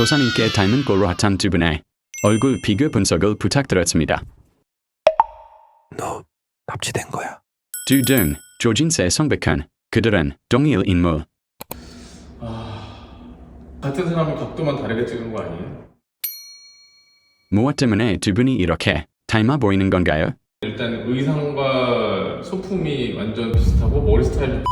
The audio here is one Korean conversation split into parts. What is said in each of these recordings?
조사님께 닮은 꼴로 핫한 두 분의 얼굴 비교 분석을 부탁드렸습니다. 너 납치된 거야. 두등 조진세 성백한 그들은 동일 인물 같은 사람은 각도만 다르게 찍은 거 아니에요? 무엇 때문에 두 분이 이렇게 닮아 보이는 건가요? 일단 의상과 소품이 완전 비슷하고 머리 스타일도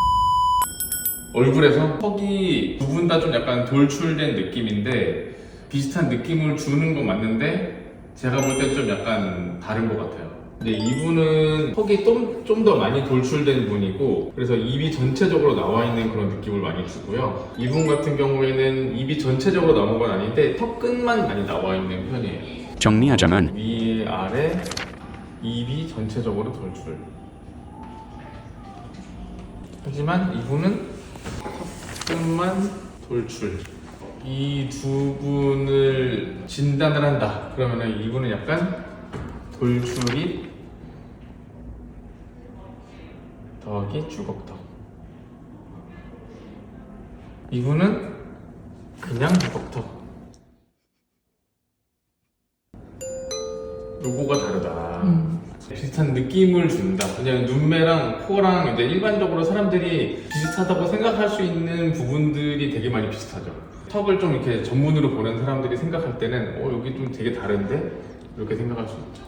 얼굴에서 턱이 두 분 다 좀 약간 돌출된 느낌인데 비슷한 느낌을 주는 건 맞는데 제가 볼 때 좀 약간 다른 것 같아요. 근데 이분은 턱이 좀더 많이 돌출된 분이고 그래서 입이 전체적으로 나와 있는 그런 느낌을 많이 주고요. 이분 같은 경우에는 입이 전체적으로 나온 건 아닌데 턱 끝만 많이 나와 있는 편이에요. 정리하자면 위 아래 입이 전체적으로 돌출. 하지만 이분은 턱끝만 돌출. 이 두 분을 진단을 한다. 그러면은 이분은 약간 돌출이 더하기 주걱턱. 이분은 그냥 주걱턱. 로고가 다르다. 비슷한 느낌을 준다. 그냥 눈매랑 코랑 이제 일반적으로 사람들이 비슷하다고 생각할 수 있는 부분들이 되게 많이 비슷하죠. 턱을 좀 이렇게 전문으로 보는 사람들이 생각할 때는 어 여기 좀 되게 다른데 이렇게 생각할 수 있죠.